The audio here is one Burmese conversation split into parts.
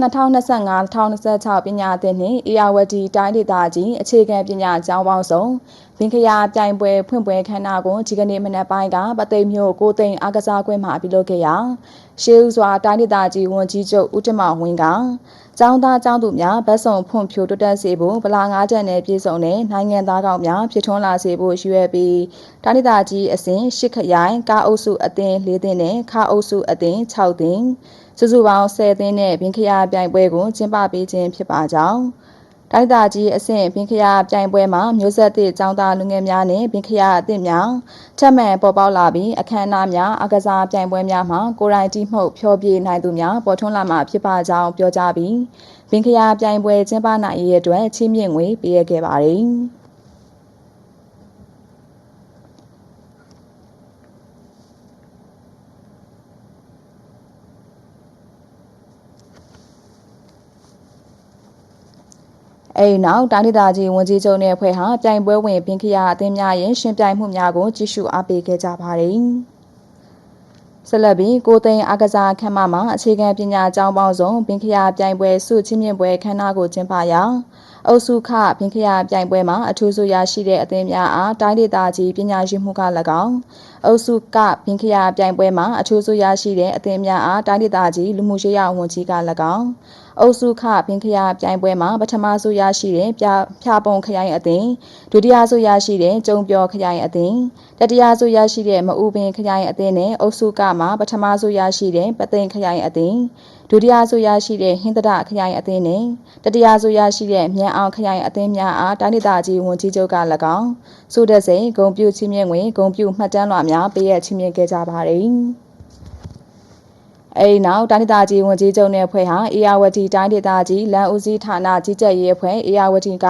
2025-2026ပညာသင်နှင့်အေယာဝတီတိုင်းဒေသကြီးအခြေခံပညာကျောင်းပေါင်းစုံ ဘင်ခရာပြိုင်ပွဲဖွင့်ပွဲခမ်းနားကိုဒီကနေ့မနက်ပိုင်းကပသိမ်မြို့ကိုသိမ်အားကစားကွင်းမှာပြုလုပ်ခဲ့ရာရှေးဦးစွာတိုင်းဒေသကြီးဝန်ကြီးချုပ်ဦးတမဝင်းကကျောင်းသားကျောင်းသူများဗတ်စုံဖွံ့ဖြိုးတိုးတက်စေဖို့ဗလာငါးချက်နဲ့ပြည်စုံတဲ့နိုင်ငံသားကောင်းများဖြစ်ထွန်းလာစေဖို့ရွယ်ပြီးတိုင်းဒေသကြီးအစဉ်ရှစ်ခရိုင်ကားအုပ်စုအသင်း၄သင်းနဲ့ခါအုပ်စုအသင်း6သင်းစုစုပေါင်း10သင်းနဲ့ဘင်ခရာပြိုင်ပွဲကိုကျင်းပပေးခြင်းဖြစ်ပါကြောင်း တိုင်းသားကြီးအဆင့်ဘင်ခရာပြိုင်ပွဲမှာမျိုးဆက်သစ်ចောင်းသားလူငယ်များနဲ့ဘင်ခရာအသစ်များထပ်မံပေါ်ပေါက်လာပြီးအခမ်းအနားများအကစားပြိုင်ပွဲများမှာကိုရိုင်းတီမှုဖျော်ဖြေနိုင်သူများပေါ်ထွန်းလာမှာဖြစ်ပါကြောင်းပြောကြားပြီးဘင်ခရာပြိုင်ပွဲကျင်းပနိုင်ရေးအတွက်ချီးမြှင့်ငွေပေးရခဲ့ပါတယ်။ အဲဒီနောက်တိုင်းဒေသကြီးဝန်ကြီးချုပ်နဲ့အဖွဲ့ဟာပြိုင်ပွဲဝင်ဘင်ခရာအသင်းများရဲ့ရှင်ပြိုင်မှုများကိုကြည့်ရှုအားပေးခဲ့ကြပါတယ်။ဆက်လက်ပြီးကိုသိန်းအကစားခမ်းမမှာအခြေခံပညာကျောင်းပေါင်းစုံဘင်ခရာပြိုင်ပွဲစုချင်းမြင့်ပွဲခမ်းနားကိုကျင်းပရာ အုပ်စုခဘင်ခရာပြိုင်ပွဲမှာအထူးဆိုရရှိတဲ့အသင်းများအားတိုင်းဒေသကြီးပညာရှိမှုက၎င်းအုပ်စုကဘင်ခရာပြိုင်ပွဲမှာအထူးဆိုရရှိတဲ့အသင်းများအားတိုင်းဒေသကြီးလူမှုရေးရာဝန်ကြီးက၎င်းအုပ်စုခဘင်ခရာပြိုင်ပွဲမှာပထမဆိုရရှိတဲ့ပြဖြာပုံခရိုင်အသင်းဒုတိယဆိုရရှိတဲ့ကျုံပြော်ခရိုင်အသင်းတတိယဆိုရရှိတဲ့မအူပင်ခရိုင်အသင်းနဲ့အုပ်စုကမှာပထမဆိုရရှိတဲ့ပသိမ်ခရိုင်အသင်း ဒုတိယဆိုရရှိတဲ့ဟင်းတဒခရိုင်အသင်းနဲ့တတိယဆိုရရှိတဲ့မြန်အောင်ခရိုင်အသင်းများအားတိုင်းဒေသကြီးဝန်ကြီးချုပ်က၎င်းစုတဲ့စိန်ဂုံပြူချင်းမြင့်ဝင်ဂုံပြူမှတ်တမ်းလွှာများပေးရချင်းမြင့်ခဲ့ကြပါတယ်။ အဲဒီနောက်တိုင်းဒေသကြီးဝန်ကြီးချုပ်နဲ့အဖွဲ့ဟာအေယာဝတီတိုင်းဒေသကြီးလမ်းဦးစီးဌာနကြီးကြပ်ရေးအဖွဲ့အေယာဝတီက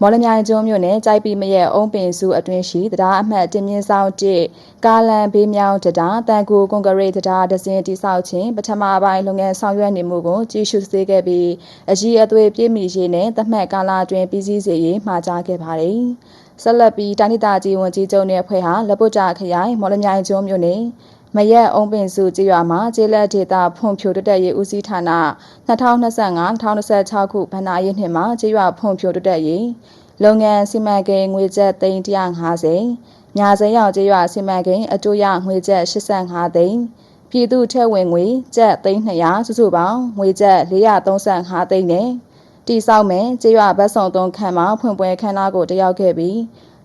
မော်လမြိုင်ကျွန်းမြို့နယ်ကြိုက်ပီမရဲ့အုံးပင်စုအတွင်းရှိတရားအမှတ်တင်မြင့်ဆောင်1ကားလန်ဘေးမြောင်းတရားတန်ကူကွန်ကရစ်တရားဒဇင်တိဆောက်ခြင်းပထမပိုင်းလုပ်ငန်းဆောင်ရွက်နေမှုကိုကြီးစုစေခဲ့ပြီးအကြီးအသွေးပြည့်မီရေးနဲ့သတ်မှတ်ကာလအတွင်းပြည်စည်းစေရေးမှာကြားခဲ့ပါတယ်ဆက်လက်ပြီးတိုင်းဒေသကြီးဝန်ကြီးချုပ်နဲ့အဖွဲ့ဟာလက်ပုတ်တာခရိုင်မော်လမြိုင်ကျွန်းမြို့နယ် မရက်အုံးပင်စုကြေးရွာမှာကျေးလက်ဒေတာဖွံ့ဖြိုးတိုးတက်ရေးဦးစီးဌာန2025-2026ခုဗဏ္ဍာရေးနှစ်မှာကြေးရွာဖွံ့ဖြိုးတိုးတက်ရေးလုပ်ငန်းစီမံကိန်းငွေကျပ်သိန်း150ညာစရောက်ကြေးရွာစီမံကိန်းအကျိုးရငွေကျပ်85သိန်းပြည်သူထက်ဝင်ငွေကျပ်သိန်း200စုစုပေါင်းငွေကျပ်435သိန်းနဲ့တိဆောက်မယ်ကြေးရွာဘတ်ဆောင်သုံးခန်းမှာဖွင့်ပွဲခမ်းနားကိုတက်ရောက်ခဲ့ပြီး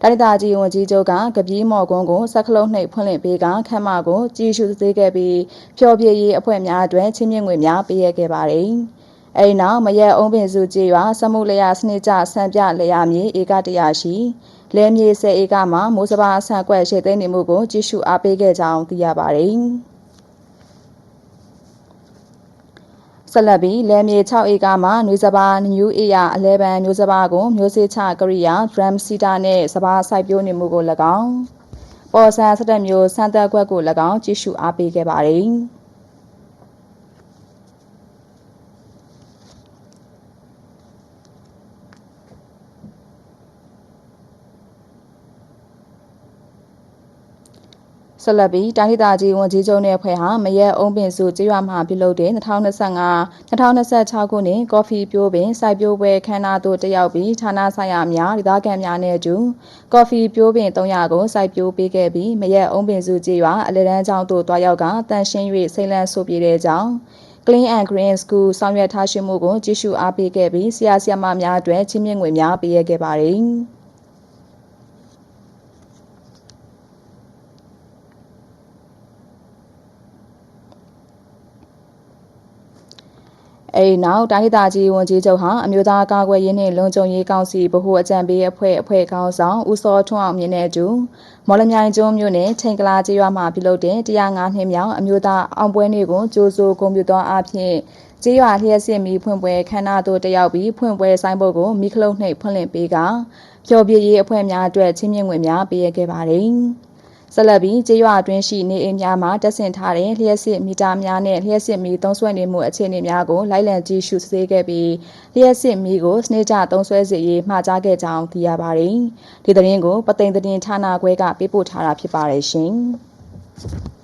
တိုင်းဒေသကြီးဝန်ကြီးချုပ်ကကပီးမော်ကွန်းကိုစက်ကလုံးနှိပ်ဖွင့်လှစ်ပေးကခမ်းမကိုကြီးစုသေးခဲ့ပြီးဖျော်ဖြေရေးအဖွဲ့များအတွက်ချင်းမြင့်ငွေများပေးရခဲ့ပါတယ်။အဲဒီနောက်မရက်အုံးပင်စုကြေးရွာစမှုလျာစနစ်ကြဆံပြလျာမြေဧကတရာရှိလဲမြေ10ဧကမှာမိုးစဘာဆန်ကွက်ရှိသိမ်းနေမှုကိုကြီးစုအားပေးခဲ့ကြောင်းသိရပါတယ်။ ဆက်လက်ပြီးလယ်မြေ6ဧကမှာနွေစပါးနယူးအေယာ11မျိုးစပါးကိုမျိုးစေ့ချကရိယာ drum seeder နဲ့စပါးစိုက်ပျိုးနေမှုကို၎င်းပေါ်ဆန်17မျိုးစံသက်ခွက်ကို၎င်းကြည့်ရှုအားပေးခဲ့ပါတယ်။ ဆက်လက်ပြီးတိုင်းဒေသကြီးဝန်ကြီးချုပ်နဲ့အဖွဲ့ဟာမရက်အုံးပင်စုကြေးရွာမှာပြုလုပ်တဲ့2025-2026ခုနှစ်ကော်ဖီပြိုးပင်စိုက်ပျိုးပွဲခမ်းနားသို့တက်ရောက်ပြီးဌာနဆိုင်ရာများဒေသခံများနဲ့အတူကော်ဖီပြိုးပင်300ကိုစိုက်ပျိုးပေးခဲ့ပြီးမရက်အုံးပင်စုကြေးရွာအလဲတန်းကျောင်းသို့တွားရောက်ကတန်ရှင်း၍စိတ်လန့်ဆိုပြေတဲ့ကြောင်း Clean and Green School ဆောင်ရွက်ထားရှိမှုကိုကြည့်ရှုအားပေးခဲ့ပြီးဆရာဆရာမများအတွက်ချင်းမြင့်ငွေများပေးရခဲ့ပါတယ်။ အဲဒီနောက်တိုင်းဒေသကြီးဝန်ကြီးချုပ်ဟာအမျိုးသားကာကွယ်ရေးနှင့်လုံခြုံရေးကောင်စီဗဟိုအကြံပေးအဖွဲ့အဖွဲ့ခေါင်းဆောင်ဦးစောထွန်းအောင်မြင့်နဲ့အတူမော်လမြိုင်ကျွန်းမြို့နယ်ချိန်ကလာကျေးရွာမှာပြုလုပ်တဲ့105နှစ်မြောက်အမျိုးသားအောင်ပွဲနေ့ကိုကြိုးစိုးဂုဏ်ပြုသောအဖြစ်ကျေးရွာလျှက်စစ်မီဖွင့်ပွဲခမ်းနားသို့တက်ရောက်ပြီးဖွင့်ပွဲဆိုင်ဘုတ်ကိုမိခလုတ်နှိပ်ဖွင့်လှစ်ပေးကပျော်ပြည့်ရေးအဖွဲ့များအတွက်ချင်းမြင့်ငွေများပေးရခဲ့ပါတယ်။ ဆက်လက်ပြီးကျေးရွာအတွင်းရှိနေအိမ်များမှာတက်ဆင်ထားတဲ့လျှက်စစ်မီတာများနဲ့လျှက်စစ်မီသုံးဆွဲနေမှုအခြေအနေများကိုလိုက်လံကြည့်ရှုစေခဲ့ပြီးလျှက်စစ်မီကိုစနစ်ကျသုံးဆွဲစေရေးမှာကြားခဲ့ကြောင်းသိရပါတယ်။ဒီသတင်းကိုပသိမ်သတင်းဌာနခွဲကပေးပို့ထားတာဖြစ်ပါတယ်ရှင်။